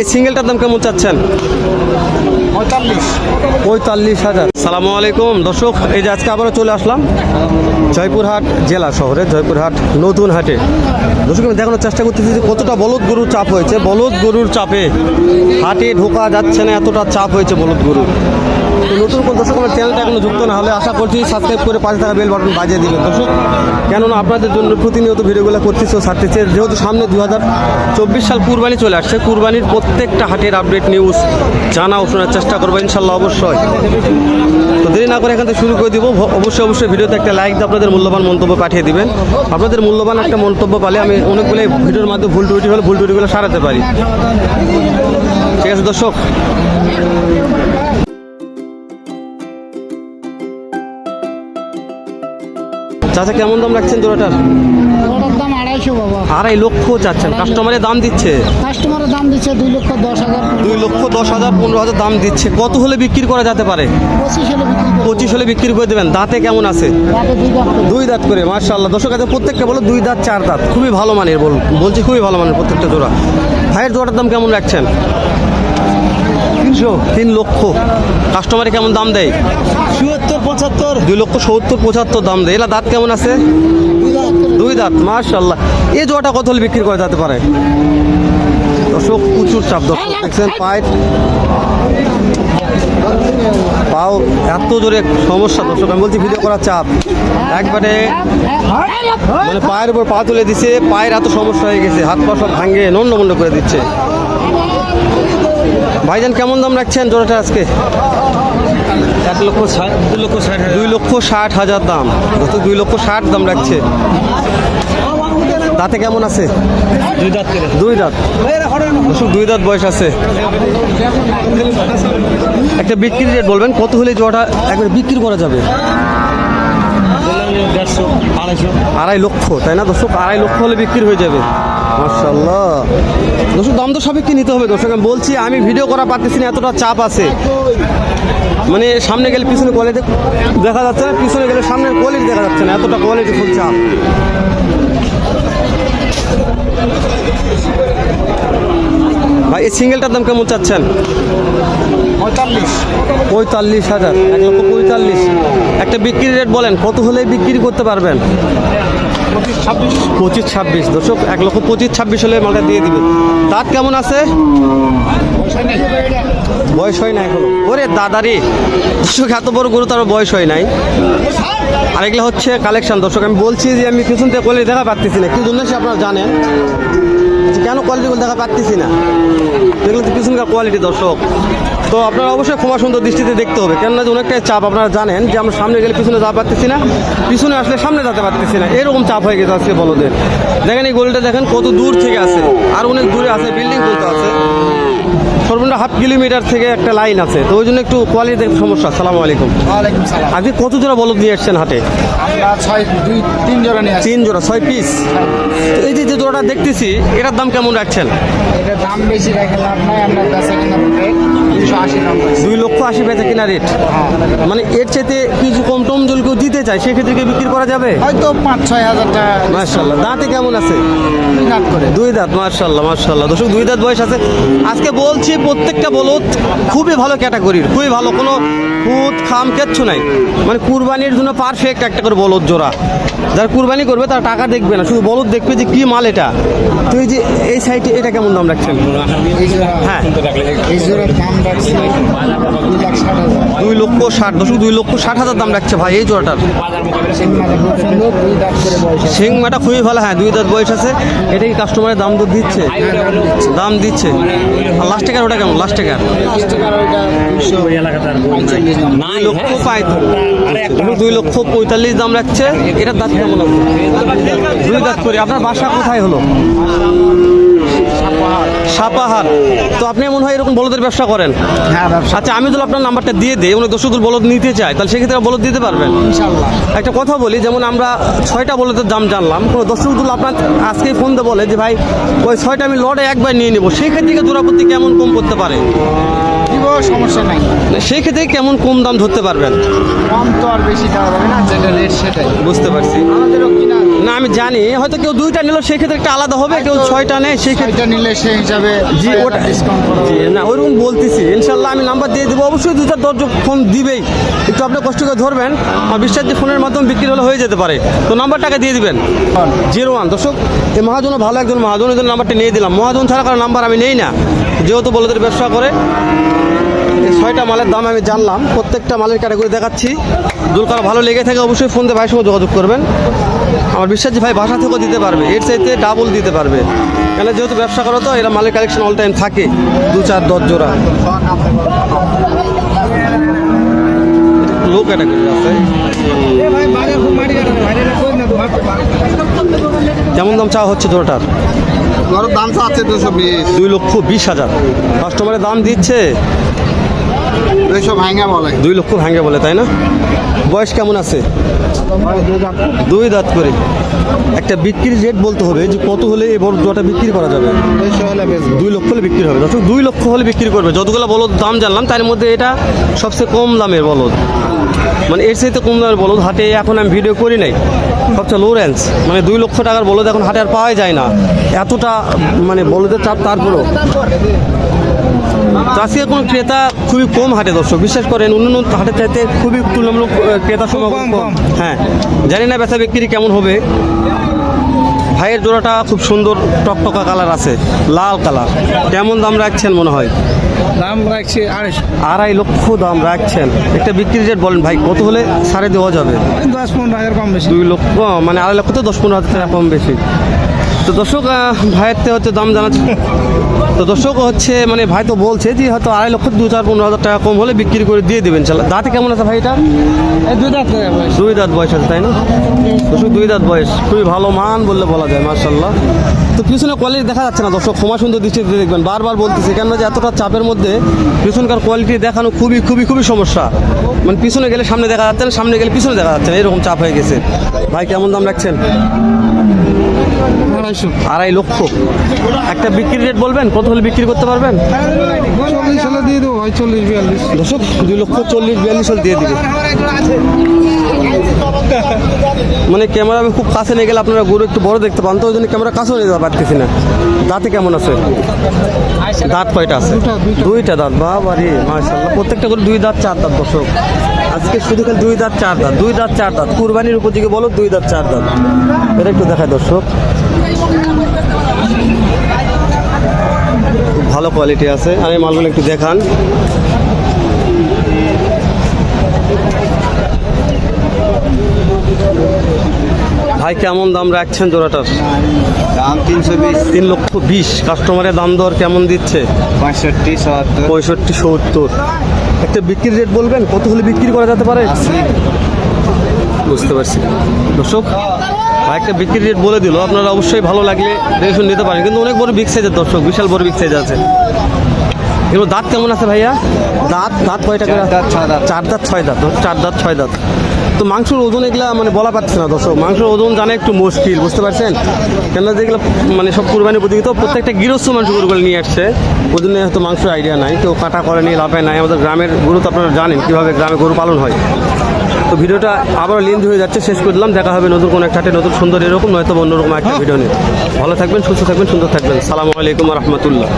এই সিঙ্গেলটার দাম কেমন চাচ্ছেন? পঁয়তাল্লিশ। হাজার। সালাম আলাইকুম দর্শক এই যে আজকে আবারও চলে আসলাম জয়পুরহাট জেলা শহরে জয়পুরহাট নতুন হাটে। দর্শক আমি দেখানোর চেষ্টা করতেছি যে কতটা বলদ গরুর চাপ হয়েছে। বলদ গরুর চাপে হাটে ঢোকা যাচ্ছে না এতটা চাপ হয়েছে বলদ গরুর। তো নতুন কোন দর্শক আমার চ্যানেলটা এখনও যুক্ত না হলে আশা করছি সাবস্ক্রাইব করে পাশে থাকা বেল বাটন বাজিয়ে দিবেন। দর্শক, কেননা আপনাদের জন্য প্রতিনিয়ত ভিডিওগুলো করতেছে ও ছাড়তেছে। যেহেতু সামনে দু চব্বিশ সাল কুরবানি চলে আসছে, কুরবানির প্রত্যেকটা হাটের আপডেট নিউজ জানা ও শোনার চেষ্টা করব ইনশাল্লাহ অবশ্যই। তো দেরি না করে এখান থেকে শুরু করে দিব। অবশ্যই অবশ্যই ভিডিওতে একটা লাইক দিয়ে আপনাদের মূল্যবান মন্তব্য পাঠিয়ে দিবেন। আপনাদের মূল্যবান একটা মন্তব্য পালে আমি অনেকগুলো ভিডিওর মাধ্যমে ভুল ত্রুটি হলে ভুল ত্রুটিগুলো সারাতে পারি। ঠিক আছে দর্শক চাচা কেমন দাম রাখছেন জোড়াটার? ওটার দাম আড়াইশো বাবা। আড়াই লক্ষ চাচ্ছেন কাস্টমারের দাম দিচ্ছে? কাস্টমারের দাম দিচ্ছে দুই লক্ষ দশ হাজার। দুই লক্ষ দশ হাজার পনেরো হাজার দাম দিচ্ছে। কত হলে বিক্রি করা যেতে পারে? পঁচিশ হলে বিক্রি পঁচিশ হলে বিক্রি করে দেবেন। দাঁতে কেমন আছে? দুই দাঁত করে। মার্শাল্লাহ দর্শক আছে প্রত্যেকটা বলো দুই দাঁত চার দাঁত। খুবই ভালো মানের বল বলছি খুবই ভালো মানের প্রত্যেকটা জোড়া। ভাইয়ের জোড়াটার দাম কেমন রাখছেন? তিনশো তিন লক্ষ। কাস্টমারে কেমন দাম দেয়? চুয়াত্তর পঁচাত্তর। দুই লক্ষ সত্তর পঁচাত্তর দাম দেয়। এলা দাঁত কেমন আছে? দুই দুই দাঁত মার্শাল্লাহ এই জোড়াটা কত হলে বিক্রি করা যেতে পারে? দর্শক প্রচুর চাপ দর্শক। দেখছেন পায়ের পাও এত জোরে সমস্যা দর্শক আমি বলছি ভিডিও করার চাপ। একবারে মানে পায়ের উপর পা তুলে দিছে পায়ের এত সমস্যা হয়ে গেছে হাত পা সব ভাঙে নন্ড করে দিচ্ছে। ভাইজান কেমন দাম রাখছেন জোড়াটা আজকে? এক লক্ষ ষাট দু লক্ষ ষাট দুই লক্ষ ষাট হাজার দাম। দোস্ত দুই লক্ষ ষাট দাম রাখছে। দাঁতে কেমন আছে? দুই দাঁত দুই দাঁত। দুই দাঁত বয়স আছে। একটা বিক্রি রেট বলবেন কত হলে জোড়াটা একবার বিক্রি করা যাবে? আড়াই লক্ষ তাই না? দর্শক আড়াই লক্ষ হলে বিক্রি হয়ে যাবে। মার্শাল্লাহ দর্শক দাম তো সাপেক্ষে নিতে হবে। দর্শক আমি বলছি আমি ভিডিও করা পারতেছি না এতটা চাপ আছে। মানে সামনে গেলে পিছনে কোয়ালিটি দেখা যাচ্ছে না পিছনে গেলে সামনের কোয়ালিটি দেখা যাচ্ছে না এতটা কোয়ালিটি ফুল চাপ। ভাই এই সিঙ্গেলটার দাম কেমন চাচ্ছেন? পঁয়তাল্লিশ। পঁয়তাল্লিশ হাজার এক লক্ষ পঁয়তাল্লিশ। একটা বিক্রি রেট বলেন কত হলে বিক্রি করতে পারবেন? পঁচিশ ছাব্বিশ, দর্শক, এক লক্ষ পঁচিশ ছাব্বিশ হলে মালটা দিয়ে দিবে। দাঁত কেমন আছে? বয়স হয় নাই এখনও। ওরে দাদারি, দর্শক, এত বড় গরু তার বয়স হয় নাই। আর এগুলো হচ্ছে কালেকশন দর্শক, আমি বলছি যে আমি পিছন থেকে কোয়ালিটি দেখা পাচ্ছি না। কি জন্য সে আপনারা জানেন? যে কেন কোয়ালিটিগুলো দেখা পাচ্ছি না? তো পিছনকার কোয়ালিটি দর্শক। তো আপনারা অবশ্যই ক্ষমা সুন্দর দৃষ্টিতে দেখতে হবে। কেননা যে অনেকটাই চাপ আপনারা জানেন যে আমরা সামনে গেলে পিছনে যা পারতেছি না পিছনে আসলে সামনে যেতে পারতেছি না। এরকম চাপ হয়ে গেছে আজকে বলদের। দেখেন এই গলিটা দেখেন কত দূর থেকে আছে। আর অনেক দূরে আছে বিল্ডিং বলতে আছে। সর্বনিম্ন হাফ কিলোমিটার থেকে একটা লাইন আছে। তো ওই জন্য একটু কোয়ালিটি দেখতে সমস্যা। সালামু আলাইকুম। আজকে কত জোড়া বলদ নিয়ে এসছেন হাটে? তিন জোড়া নিয়ে তিন জোড়া ছয় পিস এই যে জোড়াটা দেখতেছি এটার দাম কেমন রাখছেন? এটা দাম বেশি রেখে লাভ নাই আমরা বেচা কিনা করতে দুশো আশি দাম পাইছি দুই লক্ষ আশি বেচা কিনা রেট মানে এর চাইতে কিছু কম টম জল কেউ দিতে চায় সেক্ষেত্রে কি বিক্রি করা যাবে? হয়তো পাঁচ ছয় হাজার টাকা মার্শাল্লাহ দাঁতে কেমন আছে? দুই নাট করে। দুই দাঁত মার্শাল্লাহ মার্শাল্লাহ দর্শক দুই দাঁত বয়স আছে। আজকে বলছি প্রত্যেকটা বলদ খুবই ভালো ক্যাটাগরির খুবই ভালো। কোনো খুদ খাম কিচ্ছু নাই। মানে কুরবানির জন্য পারফেক্ট একটা করে বলদ জোড়া। যারা কুরবানি করবে তারা টাকা দেখবে না। শুধু বলদ দেখবে যে কি মাল এটা। তো এই যে এই সাইডে এটা কেমন দাম রাখছেন? হ্যাঁ। দুই লক্ষ ষাট দশক দুই লক্ষ ষাট হাজার দাম রাখছে ভাই এই জোড়াটার। সিং মাথা খুব সুন্দর দুই দাঁত করে বয়স আছে সিং মাটা খুবই ভালো হ্যাঁ দুই দাঁত বয়স আছে। এটা কি কাস্টমারের দাম তো দিচ্ছে। দাম দিচ্ছে। লাস্ট টাকার ওটা কেমন? লাস্ট টাকার দুই লক্ষ পাই দুই লক্ষ পঁয়তাল্লিশ দাম রাখছে। এটার দাঁত কেমন দুই দাঁত করে। আপনার বাসা কোথায় হলো? সাপাহার। তো আপনি মনে হয় এরকম বলদের ব্যবসা করেন? হ্যাঁ ব্যবসা আচ্ছা আমি যদি আপনার নাম্বারটা দিয়ে দিই। উনি দর্শকদের বলদ নিতে চায় তাহলে সেক্ষেত্রে বলদ দিতে পারবেন? ইনশাল্লাহ। একটা কথা বলি যেমন আমরা ছয়টা বলদের দাম জানলাম কোনো দর্শকগুলো আপনার আজকেই ফোন দিয়ে বলে যে ভাই ওই ছয়টা আমি লড়ে একবার নিয়ে নেব। সেই ক্ষেত্রে কি জোড়াপত্তি কেমন কম করতে পারে? সমস্যা নাই। সেই ক্ষেত্রে কেমন কম দাম ধরতে পারবেন? কম তো আর বেশি দেওয়া যাবে না যেটা রেট সেটাই। বুঝতে পারছি। আমি জানি হয়তো কেউ দুইটা নিল সেই ক্ষেত্রে একটা আলাদা হবে কেউ ছয়টা নেয় সেই ক্ষেত্রে নিলে সেই হিসাবে জি ওটা ডিসকাউন্ট জি না ওইরকম বলতেছি। ইনশাল্লাহ আমি নাম্বার দিয়ে দেবো। অবশ্যই দু চার দশজন ফোন দিবেই। একটু আপনি কষ্ট করে ধরবেন। আমার বিশ্বাস যে ফোনের মাধ্যমে বিক্রি হলে হয়ে যেতে পারে। তো নাম্বারটাকে দিয়ে দিবেন। Zero one. দর্শক এই মহাজনও ভালো একজন মহাজন এদের নাম্বারটা নিয়ে দিলাম। মহাজন ছাড়া কারও নাম্বার আমি নেই না। যেহেতু বলদের ব্যবসা করে এই ছয়টা মালের দাম আমি জানলাম। প্রত্যেকটা মালের ক্যাটাগরি দেখাচ্ছি। যদি ভালো লেগে থাকে অবশ্যই ফোন দিয়ে ভাইয়ের সঙ্গে যোগাযোগ করবেন। আমার বিশ্বাস যে ভাই বাসা থেকেও দিতে পারবে। এর চাইতে ডাবল দিতে পারবে। কেন যেহেতু ব্যবসা করো তো এরা মালের কালেকশন অল টাইম থাকে। দু চার দশ জোড়া। লো ক্যাটাগরি আছে। কেমন দাম চাওয়া হচ্ছে জোড়াটার? দাম আছে দুশো বিশ। দুই লক্ষ বিশ হাজার। কাস্টমারের দাম দিচ্ছে। দুইশো ভাঙা বলে। দুই লক্ষ ভাঙে বলে তাই না? বয়স কেমন আছে? দুই দাঁত করে। একটা বিক্রির রেট বলতে হবে যে কত হলে এই বড় জোয়াটা বিক্রি করা যাবে? দুই লক্ষ হলে বিক্রি হবে। দর্শক দুই লক্ষ হলে বিক্রি করবে যতগুলো বলদ দাম জানলাম তার মধ্যে এটা সবচেয়ে কম দামের বলদ। মানে এর চাইতে কম দামের বলদ হাটে এখন আমি ভিডিও করি নাই। সবচেয়ে লো রেঞ্জ মানে দুই লক্ষ টাকার বলদ এখন হাটে আর পাওয়াই যায় না। এতটা মানে বলদের চাপ তারপরেও। তো আজকে কোনো ক্রেতা খুবই কম হাটে দর্শক। বিশ্বাস করেন অন্য অন্য হাটের চাইতে খুবই তুলনামূলক ক্রেতা সমাগম কম হ্যাঁ জানি না বেচা বিক্রি কেমন হবে। ভাইয়ের জোড়াটা খুব সুন্দর টকটকা কালার আছে লাল কালার। কেমন দাম রাখছেন মনে হয়? দাম রাখছি আড়াইশো। আড়াই লক্ষ দাম রাখছেন। একটা বিক্রি রেট বলেন ভাই কত হলে সাড়ে দেওয়া যাবে? দশ পনেরো হাজার কম বেশি। দুই লক্ষ মানে আড়াই লক্ষ তো দশ পনেরো হাজার টাকা কম বেশি। তো দর্শক ভাইয়ের হচ্ছে দাম জানাচ্ছে তো দর্শক হচ্ছে মানে ভাই তো বলছে যে হয়তো আড়াই লক্ষ দু চার পনেরো হাজার টাকা কম হলে বিক্রি করে দিয়ে দেবেন। চাল দাঁতে কেমন আছে ভাইটা দুই দাঁত বয়স দুই দাঁত বয়স আছে তাই না? দর্শক দুই দাঁত বয়স। খুবই ভালো মান বললে বলা যায় মার্শাল্লাহ তো পিছনে কোয়ালিটি দেখা যাচ্ছে না দর্শক। ক্ষমা সুন্দর দৃষ্টিতে দেখবেন। বারবার বলতেছে কেন যে এতটা চাপের মধ্যে পিছনকার কোয়ালিটি দেখানো খুবই খুবই খুবই সমস্যা। মানে পিছনে গেলে সামনে দেখা যাচ্ছে না সামনে গেলে পিছনে দেখা যাচ্ছে না। এরকম চাপ হয়ে গেছে। ভাই কেমন দাম রাখছেন? আড়াইশো আড়াই লক্ষ। একটা বিক্রির রেট বলবেন? কত হলে বিক্রি করতে পারবেন? চল্লিশ হলে দিয়ে দেবো ভাই চল্লিশ বিয়াল্লিশ। দুই লক্ষ চল্লিশ বিয়াল্লিশ হলে দিয়ে দিবে। মানে ক্যামেরা আমি খুব কাছে নিয়ে গেলে আপনারা গরু একটু বড় দেখতে পান তো ওই জন্য ক্যামেরা কাছেও নিয়ে যেতে পারতেছি না। দাঁতে কেমন আছে? দাঁত কয়টা আছে? দুইটা দাঁত বাবা রে মাশাল্লাহ প্রত্যেকটা করে দুই দাঁত চার দাঁত দর্শক। আজকে শুধু খালি দুই দাঁত চার দাঁত। দুই দাঁত চার দাঁত। কুরবানির দিকে বলো দুই দাঁত চার দাঁত। এটা একটু দেখায় দর্শক। ভালো কোয়ালিটি আছে। আমি মালগুলো একটু দেখান। ভাই কেমন দাম রাখছেন জোড়াটার? দাম তিনশো বিশ। তিন লক্ষ বিশ। কাস্টমারের দাম দর কেমন দিচ্ছে? পঁয়ষট্টি সত্তর। পঁয়ষট্টি সত্তর। একটা বিক্রির রেট বলবেন? কত হলে বিক্রি করা যেতে পারে? বুঝতে পারছি। দর্শক একটা বিক্রির রেট বলে দিল। আপনারা অবশ্যই ভালো লাগলে দেখে নিতে পারেন। কিন্তু অনেক বড় বিগ সাইজের দর্শক বিশাল বড় বিগ সাইজ আছে। এগুলো দাঁত কেমন আছে ভাইয়া? দাঁত দাঁত কয়টা করে? দাঁত, ছয় দাঁত। চার দাঁত ছয় দাঁত। চার দাঁত ছয় দাঁত। তো মাংসর ওজন এগুলা মানে বলা পারছে না দর্শক। মাংসের ওজন জানা একটু মুশকিল বুঝতে পারছেন? কেন যেগুলো মানে সব কুরবানি প্রতিযোগিতা তো প্রত্যেকটা গৃহস্থ মানুষ গরুগুলো নিয়ে আসছে। ওই জন্য হয়তো মাংসের আইডিয়া নাই কেউ কাটা করেনি লাভে নাই। আমাদের গ্রামের গরু তো আপনারা জানেন কীভাবে গ্রামে গরু পালন হয়। তো ভিডিওটা আবার লেন্থ হয়ে যাচ্ছে শেষ করে দিলাম। দেখা হবে নতুন কোনো একটা হাটে, নতুন সুন্দর এরকম নয়তো অন্যরকম একটা ভিডিও নিয়ে। ভালো থাকবেন সুস্থ থাকবেন সুন্দর থাকবেন। সালামু আলাইকুম রহমতুল্লাহ।